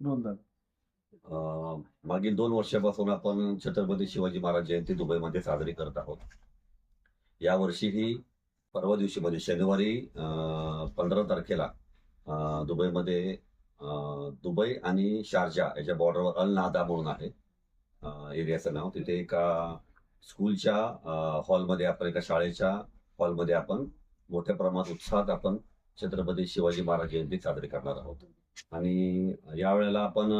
बोलतात अं, मागील दोन वर्षापासून आपण छत्रपती शिवाजी महाराज जयंती दुबईमध्ये साजरी करत आहोत. यावर्षीही परवा दिवशी म्हणजे शनिवारी पंधरा तारखेला अं, दुबईमध्ये अं, दुबई आणि शारजा याच्या बॉर्डरवर अल नादा म्हणून आहे अं, एरियाचं नाव. तिथे एका स्कूलच्या अं, हॉलमध्ये आपण एका शाळेच्या हॉलमध्ये आपण मोठ्या प्रमाणात उत्साहात आपण छत्रपती शिवाजी महाराज जयंती साजरी करणार आहोत. आणि यावेळेला आपण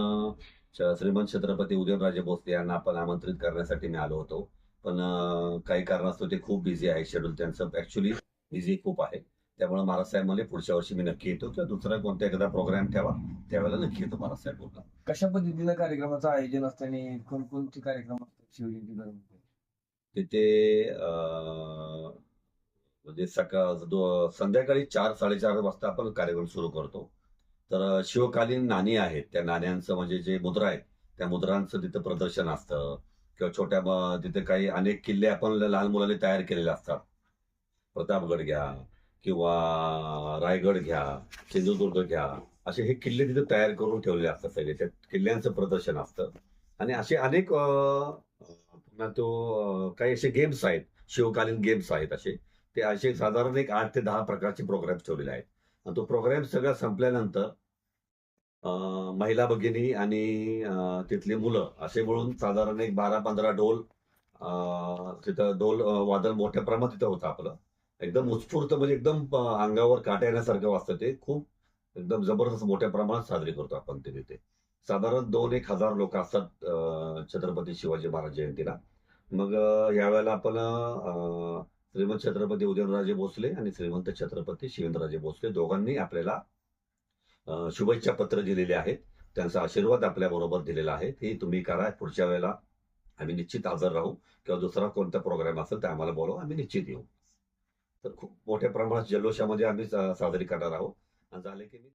श्रीमंत छत्रपती उदयनराजे भोसले यांना आपण आमंत्रित करण्यासाठी मी आलो होतो. पण काही कारणास्तव ते खूप बिझी आहे शेड्यूल त्यांचं. ऍक्च्युली बिझी खूप आहे. त्यामुळे महाराज साहेब मला पुढच्या वर्षी मी नक्की येतो. किंवा दुसरा कोणता एखादा प्रोग्राम ठेवा त्यावेळेला नक्की येतो महाराज साहेब बोलला कशा पद्धतीनं कार्यक्रमाचं आयोजन असतं आणि कोणकोणते कार्यक्रम असतात तिथे म्हणजे सकाळ संध्याकाळी चार साडेचार वाजता आपण कार्यक्रम सुरू करतो. तर शिवकालीन नाणी आहेत. त्या नाण्यांचं म्हणजे जे मुद्रा आहेत त्या मुद्रांचं तिथं प्रदर्शन असतं. किंवा छोट्या तिथे काही अनेक किल्ले आपण लहान मुलांनी तयार केलेले असतात. प्रतापगड घ्या किंवा रायगड घ्या सिंधुदुर्ग घ्या असे हे किल्ले तिथे तयार करून ठेवलेले असतात सगळे. त्या किल्ल्यांचं प्रदर्शन असतं. आणि असे अनेक पुन्हा तो काही असे गेम्स आहेत. शिवकालीन गेम्स आहेत असे. ते असे साधारण एक आठ ते दहा प्रकारचे प्रोग्राम ठेवलेले आहेत. तो प्रोग्राम सगळा संपल्यानंतर अं, महिला भगिनी आणि तिथली मुलं असे मिळून साधारण एक बारा पंधरा ढोल तिथं ढोल वादन मोठ्या प्रमाणात तिथं होतं आपलं. एकदम उत्स्फूर्त म्हणजे एकदम अंगावर काटा येण्यासारखं वाजतं ते. खूप एकदम जबरदस्त मोठ्या प्रमाणात साजरी करतो आपण ते. तिथे साधारण दोन एक हजार लोक असतात छत्रपती शिवाजी महाराज जयंतीला. मग यावेळेला आपण अं, श्रीमंत छत्रपती उदयनराजे भोसले आणि श्रीमंत छत्रपती शिवेंद्रराजे भोसले दोघांनी आपल्याला शुभेच्छा पत्र दिलेले आहेत. त्यांचा आशीर्वाद आपल्याबरोबर दिलेला आहे. हे तुम्ही करा. पुढच्या वेळेला आम्ही निश्चित हजर राहू. किंवा दुसरा कोणता प्रोग्राम असेल तर आम्हाला बोलवा. आम्ही निश्चित येऊ. तर खूप मोठ्या प्रमाणात जल्लोषामध्ये आम्ही साजरी करणार आहोत. झाले की मी